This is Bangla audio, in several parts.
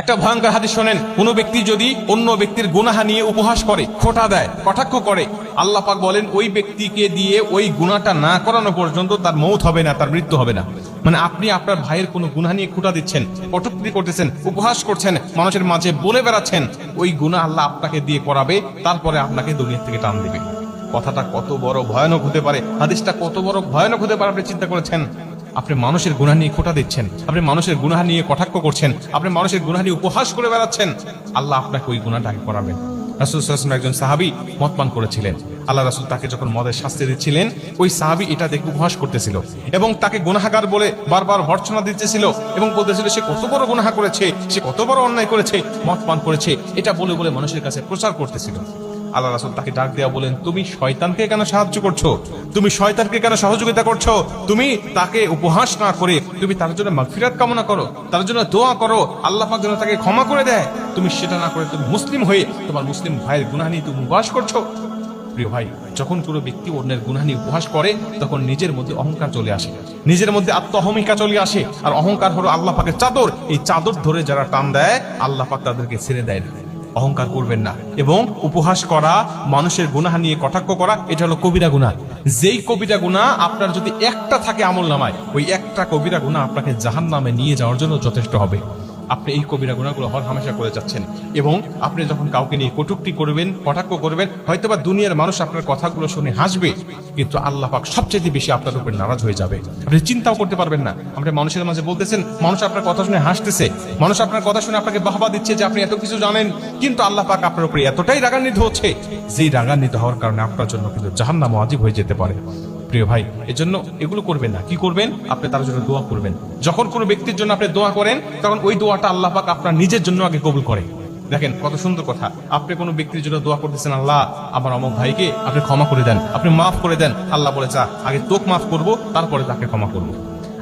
একটা ভয়ঙ্কর হাদিস শোনেন, কোন ব্যক্তি যদি অন্য ব্যক্তির গুনাহা নিয়ে উপহাস করে, খোটা দেয়, কটাক্ষ করে, আল্লাহ পাক বলেন, ওই ব্যক্তিকে দিয়ে ওই গুনাহটা না করানো পর্যন্ত তার মৌত হবে না, তার মৃত্যু হবে না। মানে আপনি আপনার ভাইয়ের কোনো গুনাহ নিয়ে খোটা দিচ্ছেন, কটুক্তি করতেছেন, উপহাস করছেন, মানুষের মাঝে বলে বেড়াচ্ছেন, ওই গুনাহ আল্লাহ আপনাকে দিয়ে করাবে, তারপরে আপনাকে দুনিয়া থেকে টান দিবে। কথাটা কত বড় ভয়ানক হতে পারে, হাদিসটা কত বড় ভয়ানক হতে পারে, আপনি চিন্তা করেছেন? আপনি মানুষের গুনাহ নিয়ে খোটা দিচ্ছেন। আপনি মানুষের গুনাহ নিয়ে কটাক্ষ করছেন। আপনি মানুষের গুনাহ নিয়ে উপহাস করে বেড়াচ্ছেন। আল্লাহ আপনাকে ওই আগে করাবেন। রাসুল একজন সাহাবি মদ পান করেছিলেন। আল্লাহ রাসুল তাকে যখন মদের শাস্তি দিচ্ছিলেন, ওই সাহাবি এটা দেখে উপহাস করতেছিল এবং তাকে গুনাহাগার বলে বারবার ভর্ৎসনা দিতেছিল এবং বলতেছিল, সে কত বড় গুনাহা করেছে, সে কত বড় অন্যায় করেছে মদ পান করেছে। এটা বলে বলে মানুষের কাছে প্রচার করতেছিল। আল্লাহ রাসুল তাকে ডাক দেওয়া বলেন, তুমি শয়তানকে কেন সাহায্য করছ? তুমি শয়তানকে কেন সহযোগিতা করছ? তুমি তাকে উপহাস না করে তুমি তার জন্য মাগফিরাত কামনা করো, তার জন্য দোয়া করো, আল্লাহ পাক যেন তাকে ক্ষমা করে দেয়। তুমি সেটা না করে তুমি মুসলিম হয়ে তোমার মুসলিম ভাইয়ের গুনাহ নিয়ে তুমি উপহাস করছ। প্রিয় ভাই, যখন কোনো ব্যক্তি অন্যের গুনাহ নিয়ে উপহাস করে, তখন নিজের মধ্যে অহংকার চলে আসে। নিজের মধ্যে আত্মহমিকা চলে আসে। আর অহংকার হলো আল্লাহ পাকের চাদর। এই চাদর ধরে যারা টান দেয়, আল্লাহ পাক তাদেরকে ছেড়ে দেয় না। অহংকার করবেন না। এবং উপহাস করা, মানুষের গুনাহ নিয়ে কটাক্ষ করা, এটা হলো কবিরা গুণা যেই কবিরা গুণা আপনার যদি একটা থাকে আমল নামায়, ওই একটা কবিরা গুণা আপনাকে জাহান নামে নিয়ে যাওয়ার জন্য যথেষ্ট হবে। আপনি এই কবিরা গুণাগুলো হর হামেশা করে যাচ্ছেন। এবং আপনি যখন কাউকে নিয়ে কটুক্তি করবেন, কটাক্ষ করবেন, হয়তোবা দুনিয়ার মানুষ আপনার কথাগুলো শুনে হাসবে, কিন্তু আল্লাহ পাক সবচেয়ে বেশি আপনার উপর নারাজ হয়ে যাবে। আপনি চিন্তাও করতে পারবেন না। আপনি মানুষের মাঝে বলতেছেন, মানুষ আপনার কথা শুনে হাসতেছে। মানুষ আপনার কথা শুনে আপনাকে বাহবা দিচ্ছে যে আপনি এত কিছু জানেন, কিন্তু আল্লাহ পাক আপনার উপরে এতটাই রাগান্বিত হচ্ছে যেই রাগান্বিত হওয়ার কারণে আপনার জন্য কিন্তু জাহান্নাম অজীব হয়ে যেতে পারে। প্রিয় ভাই, এজন্য এগুলো করবেন না। কি করবেন? আপনি তার জন্য দোয়া করবেন। যখন কোনো ব্যক্তির জন্য আপনি দোয়া করেন, তখন ওই দোয়াটা আল্লাহ পাক আপনার নিজের জন্য আগে কবুল করে। দেখেন, কত সুন্দর কথা। আপনি কোনো ব্যক্তির জন্য দোয়া করতেছেন, আল্লাহ, আমার অমক ভাইকে আপনি ক্ষমা করে দেন। আপনি মাফ করে দেন। আল্লাহ বলে চা আগে তোকে মাফ করব, তারপরে তাকে ক্ষমা করব।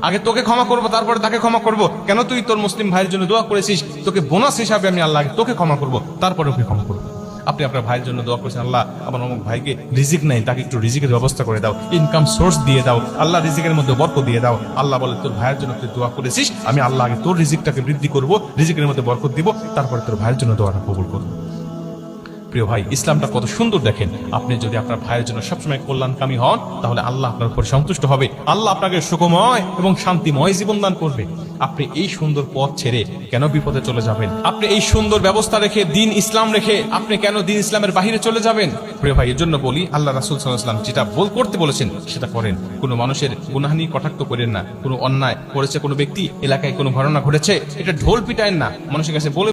আগে তোকে ক্ষমা করব, তারপরে তাকে ক্ষমা করব। কেন তুই তোর মুসলিম ভাইয়ের জন্য দোয়া করেছিস? তোকে বোনাস হিসাবে আমি আল্লাহ তোকে ক্ষমা করব, তারপরে ওকে ক্ষমা করব। আপনি আপনার ভাইয়ের জন্য দোয়া করছেন, আল্লাহ আমার অমুক ভাইকে রিজিক নাই, তাকে একটু রিজিকের ব্যবস্থা করে দাও ইনকাম সোর্স দিয়ে দাও, আল্লাহ রিজিকের মধ্যে বরক দিয়ে দাও। আল্লাহ বলে, তোর ভাইয়ের জন্য তুই দোয়া করেছিস, আমি আল্লাহ আগে তোর রিজিকটাকে বৃদ্ধি করব, রিজিকের মধ্যে বরকত দিব, তারপরে তোর ভাইয়ের জন্য দোয়াটা কবুল করব। প্রিয় ভাই, ইসলামটা কত সুন্দর দেখেন। আপনি যদি আপনার ভাইয়ের জন্য সবসময় কল্যাণকামী হন, তাহলে আল্লাহ আপনার উপর সন্তুষ্ট হবে। আল্লাহ আপনাকে সুখময় এবং শান্তিময় জীবন দান করবে। আপনি এই সুন্দর পথ ছেড়ে কেন বিপদে চলে যাবেন? আপনি এই সুন্দর ব্যবস্থা রেখে দিন ইসলাম রেখে আপনি কেন দিন ইসলামের বাহিরে চলে যাবেন? প্রিয় ভাই এর জন্য বলি, আল্লাহ রাসুল সাল্লাম যেটা বল করতে বলেছেন, সেটা করেন। কোনো মানুষের গুনাহানি কটাক্ত করেন না। কোনো অন্যায় করেছে কোনো ব্যক্তি, এলাকায় কোনো ঘটনা ঘটেছে, এটা ঢোল পিটায়েন না। মানুষের কাছে বলে